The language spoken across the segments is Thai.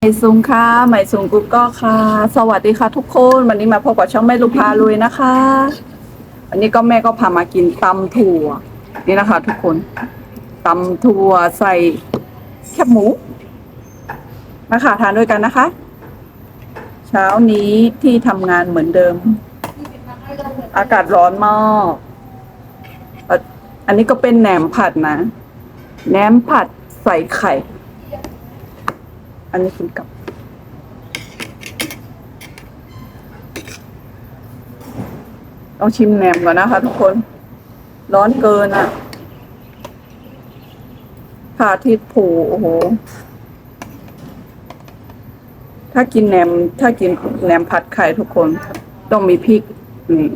ใหม่สูงค่ะใหม่สูงกุ๊กก็ค่ะ สวัสดีค่ะทุกคนวันนี้มาพบกับช่องแม่ลูกพาลุยนะคะวันนี้ก็แม่ก็พามากินตำถั่ว นี่นะคะ ทุกคนตำถั่วใส่แคบหมูมาค่ะทานด้วยกันนะคะ เช้านี้ที่ทำงานเหมือนเดิม อากาศร้อนมากเอ่ออันนี้ก็เป็นแหนมผัดนะแหนมผัดใส่ไข่ อันนี้กินกับ ต้องชิมแหนมก่อนนะคะทุกคน ร้อนเกินอะพาทิตผูโอ้โห ถ้ากินแหนม ถ้ากินแหนมผัดไข่ทุกคน ต้องมีพริกนี่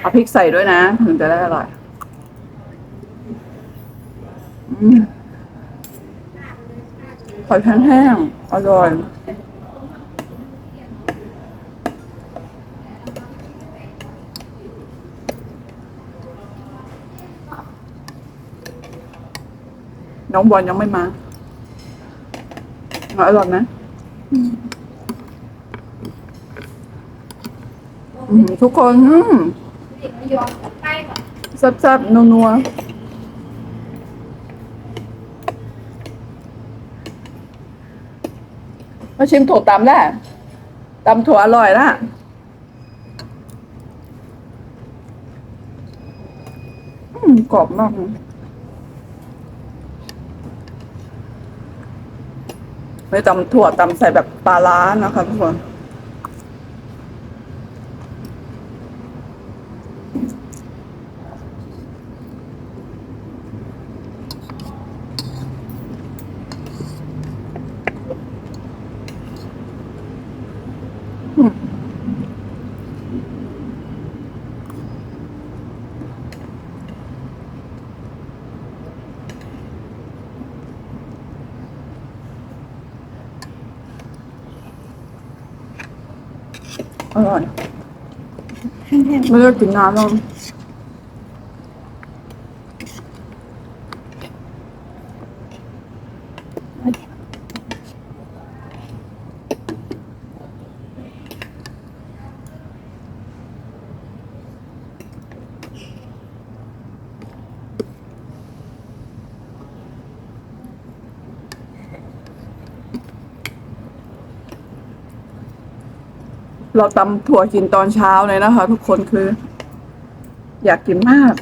เอาพริกใส่ด้วยนะ ถึงจะได้อร่อย อืม หอยแห้งๆอร่อยน้องบอลยังไม่มาอร่อยไหมอืมทุกคนอืมแซ่บๆนัวๆ มาชิมถั่วตำได้ตำถั่วอร่อยนะอืมกรอบมากเลยไม่ตำถั่วตำใส่แบบปลาร้านะคะทุกคน อร่อยไม่ได้กิน เราตำถั่วกินตอนเช้าเลยนะคะ ทุกคนคือ อยากกินมาก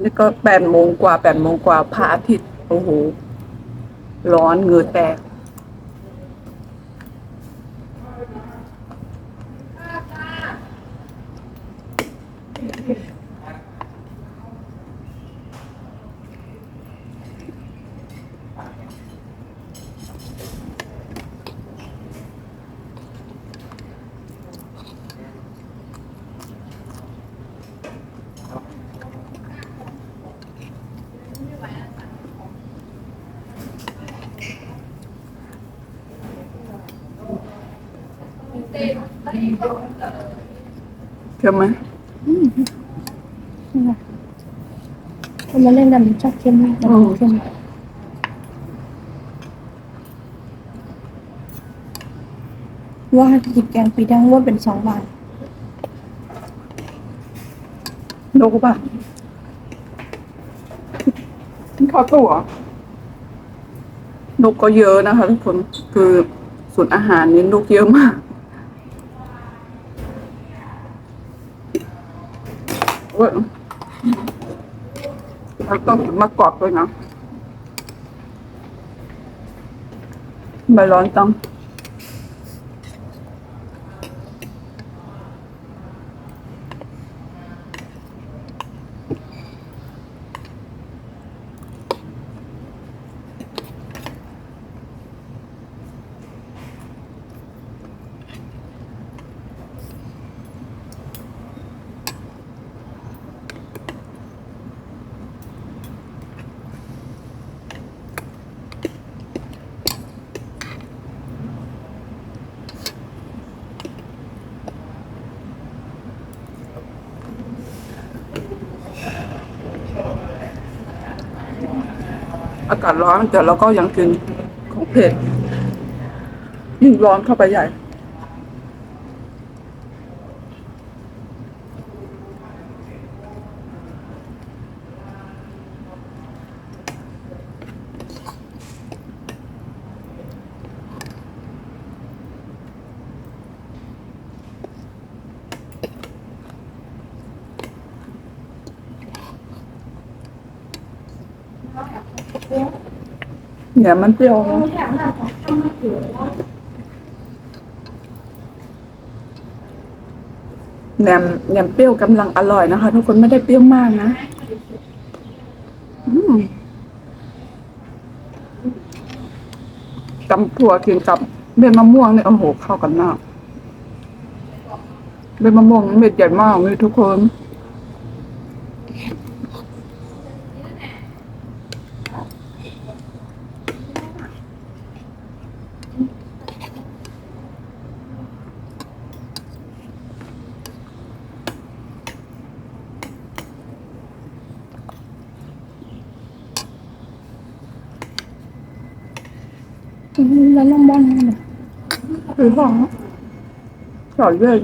แล้วก็แปดโมงกว่าแปดโมงกว่าพระอาทิตย์โอ้โหร้อนเหงื่อแตก เค็มไหมคนมาเล่นดำชอบเข้มมากเข้มว่ากินแกงปีดังว่าเป็นสองบาทนกป่ะข้าวตัว นกก็เยอะนะคะทุกคน คือส่วนอาหารนี่นกเยอะมากเว้ยเราต้องมากอบด้วยนะไม่ร้อนจัง อากาศร้อนแต่เราก็ยังกินของเผ็ดยิ่งร้อนเข้าไปใหญ่ เนี่ยมันเปรี้ยวนะแหนมแหนมเปรี้ยวกำลังอร่อยนะคะ ทุกคนไม่ได้เปรี้ยวมากนะตำถั่วกินกับเม็ดมะม่วงเนี่ยโอ้โหเข้ากันมากเม็ดมะม่วงเม็ดใหญ่มากเลยทุกคน แล้วน้องบอลเนี่ยคือของสอนเยอะ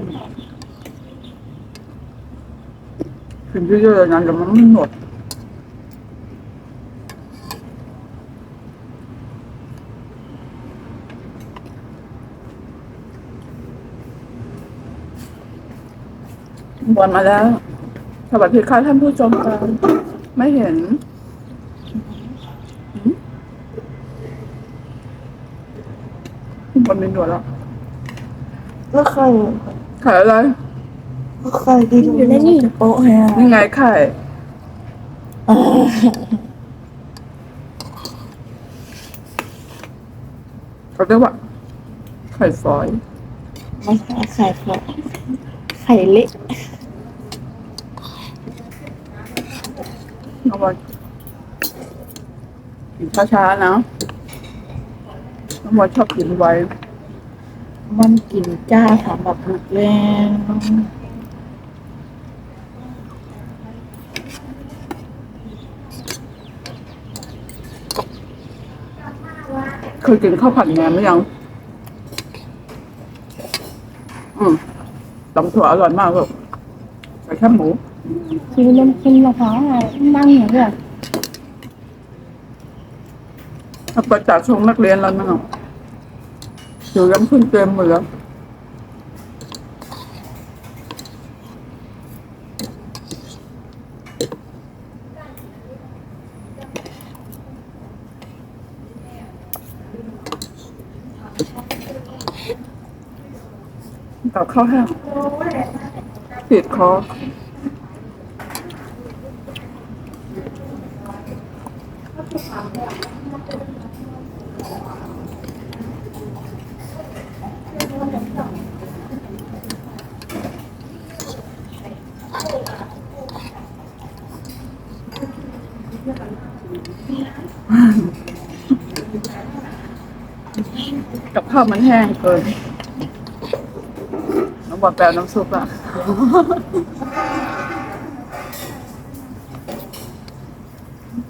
กินเยอะๆนะเดี๋ยวมันไม่หมดบอลมาแล้วสวัสดีค่ะท่านผู้ชมกันไม่เห็น หืมบอลมีหนวดแล้วแล้วใครขายอะไรใครดีอยู่ในนี่โป๊ะฮะนี่ไงไข่เขาเรียกว่าไข่ฟอยไม่ใช่ไข่ฟองไข่เละเอาไว้กินช้าๆนะน้ำมันชอบกินไว มันกินจ้าค่ะแบบบุกแรงเคยกินข้าวผัดแหนมหรือยัง อืมตำถั่วอร่อยมากเลยใส่แค่หมู คือน้ำกินมะพร้าวอะนั่งอย่างเงี้ยถ้าประจากชงนักเรียนแล้วนะ อยู่ยังขึ้นเต็มหมดแล้วกับข้าห้งติดคอ กับข้าวมันแห้งเกินน้องบอลแปลน้ำซุปอะ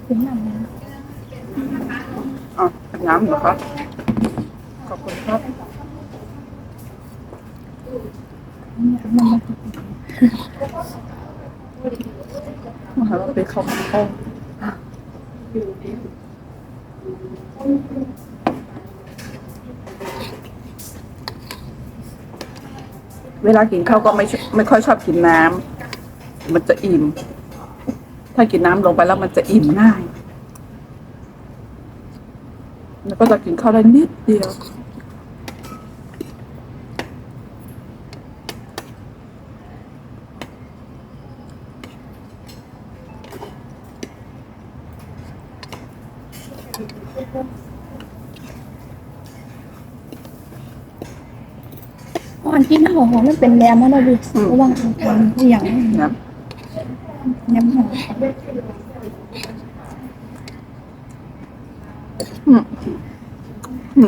กินน้ำนะอะน้ำเหรอครับ ขอบคุณครับมันมาหาเราไปเข้าห้อง เวลากินข้าวก็ไม่ไม่ค่อยชอบกินน้ำมันจะอิ่ม ถ้ากินน้ำลงไปแล้วมันจะอิ่มง่าย แล้วก็จะกินข้าวได้นิดเดียว อ่อนที่หน้าหัวมันเป็นแรมแล้วนะดิอืมระหว่างทางที่อย่างนะน้ำหอมอืม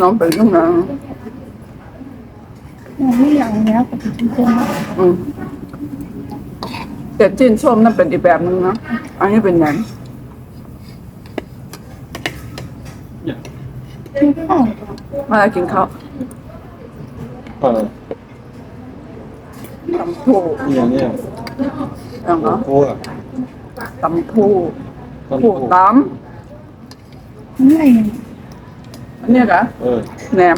น้องเป็นยังไงน้ำไม่อย่างเนี้ยกับจริงอืมแต่จิ้นส้มนั่นเป็นอีกแบบนึงนะอันนี้เป็นไงเกินข้าวมากินข้าวเออ ตำถั่วนี่อย่างเนี้ยอย่างเนาะโอ้อะตำถั่วต้นถั่วโพตอะไรเนี่ยำอันเนี้ยกะเออแหนม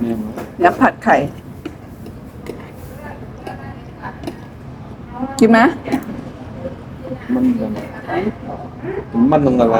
เนี่ยแหนมผัดไข่ กินไหมมันมันมันตรงอะไร